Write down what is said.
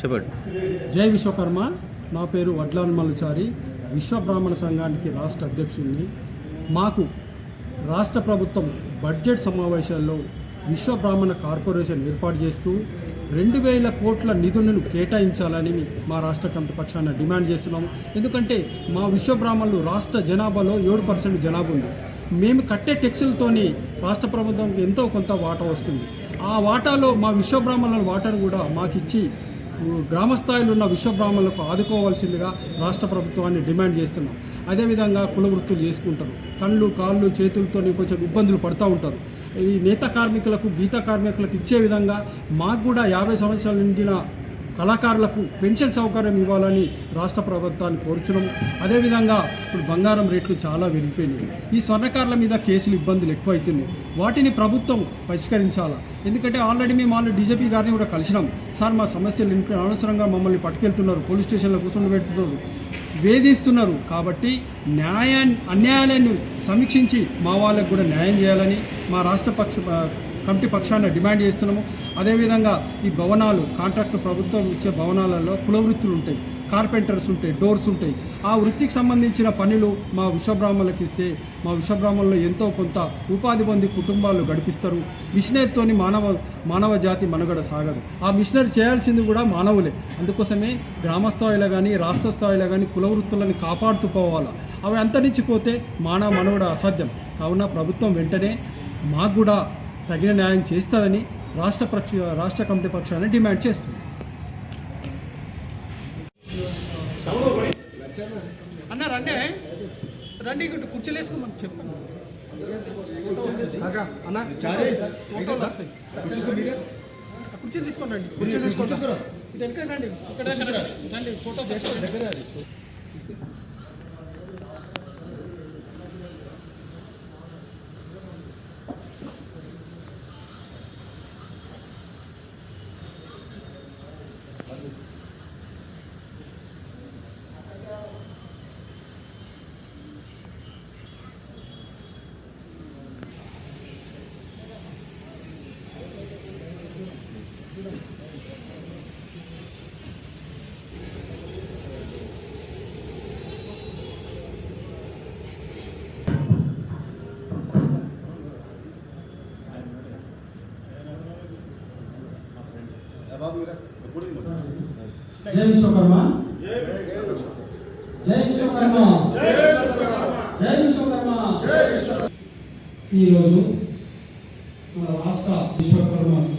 చెప్పండి. జై విశ్వకర్మ. నా పేరు వడ్లాన్ మల్లుచారి. విశ్వ బ్రాహ్మణ సంఘానికి రాష్ట్ర అధ్యక్షుడిని మాకు రాష్ట్ర ప్రభుత్వం బడ్జెట్ సమావేశాల్లో విశ్వ బ్రాహ్మణ కార్పొరేషన్ ఏర్పాటు చేస్తూ రెండు వేల కోట్ల నిధులను కేటాయించాలని మా రాష్ట్ర కమిటీ పక్షాన డిమాండ్ చేస్తున్నాము ఎందుకంటే మా విశ్వ బ్రాహ్మణులు రాష్ట్ర జనాభాలో ఏడు పర్సెంట్ జనాభా ఉంది. మేము కట్టే టెక్స్టులతోని రాష్ట్ర ప్రభుత్వంకి ఎంతో కొంత వాటా వస్తుంది. ఆ వాటాలో మా విశ్వబ్రాహ్మణుల వాటర్ వాటాను కూడా మాకు గ్రామ స్థాయిలో ఉన్న విశ్వబ్రాహ్మణులకు ఆదుకోవాల్సిందిగా రాష్ట్ర ప్రభుత్వాన్ని డిమాండ్ చేస్తున్నాం. అదేవిధంగా కుల వృత్తులు చేసుకుంటారు. కళ్ళు కాళ్ళు చేతులతో కొంచెం ఇబ్బందులు పడుతూ ఉంటారు. ఈ నేత కార్మికులకు గీత కార్మికులకు ఇచ్చే విధంగా మాకు కూడా యాభై సంవత్సరాల నిండిన కళాకారులకు పెన్షన్ సౌకర్యం ఇవ్వాలని రాష్ట్ర ప్రభుత్వాన్ని కోరుచున్నాము అదేవిధంగా ఇప్పుడు బంగారం రేట్లు చాలా పెరిగిపోయినాయి. ఈ స్వర్ణకారుల మీద కేసులు ఇబ్బందులు ఎక్కువ అవుతున్నాయి వాటిని ప్రభుత్వం పరిష్కరించాలా? ఎందుకంటే ఆల్రెడీ మేము ఆల్రెడీ డీజీపీ గారిని కూడా కలిసినాం. సార్ మా సమస్యలు ఇంట్లో అనవసరంగా మమ్మల్ని పట్టుకెళ్తున్నారు. పోలీస్ స్టేషన్లో కూర్చొని పెడుతున్నారు. వేధిస్తున్నారు. కాబట్టి న్యాయాన్ని అన్యాయాలను సమీక్షించి మా వాళ్ళకు కూడా న్యాయం చేయాలని మా రాష్ట్ర పక్ష కమిటీ పక్షాన డిమాండ్ చేస్తున్నాము. అదేవిధంగా ఈ భవనాలు కాంట్రాక్ట్ ప్రభుత్వం ఇచ్చే భవనాలలో కుల వృత్తులు ఉంటాయి కార్పెంటర్స్ ఉంటాయి డోర్స్ ఉంటాయి. ఆ వృత్తికి సంబంధించిన పనులు మా విశ్వబ్రాహ్మణులకు ఇస్తే మా విశ్వబ్రాహ్మణులు ఎంతో కొంత ఉపాధి పొంది కుటుంబాలు గడిపిస్తారు. మిషనరీతోని మానవ మానవ జాతి మనుగడ సాగదు. ఆ మిషనరీ చేయాల్సింది కూడా మానవులే. అందుకోసమే గ్రామ స్థాయిలో కానీ రాష్ట్ర స్థాయిలో కానీ కుల వృత్తులను కాపాడుతూ పోవాలి. అవి అంతరించిపోతే మానవ మనుగడ అసాధ్యం. కావున ప్రభుత్వం వెంటనే మాకు కూడా తగిన న్యాయం చేస్తుందని రాష్ట్ర పక్ష రాష్ట్ర కమిటీ పక్షాన్ని డిమాండ్ చేస్తుంది. అన్న రండి. రండి ఇక్కడ కుర్చీలు వేసుకోమని చెప్పండి. కుర్చీ తీసుకోండి రండి. కుర్చీ తీసుకోండి. రండి. ఇక్కడ. రండి. ఫోటో తీసుకోండి. జై విశ్వకర్మ. జై విశ్వకర్మ. జై విశ్వకర్మ. ఈరోజు మన రాష్ట్ర విశ్వకర్మ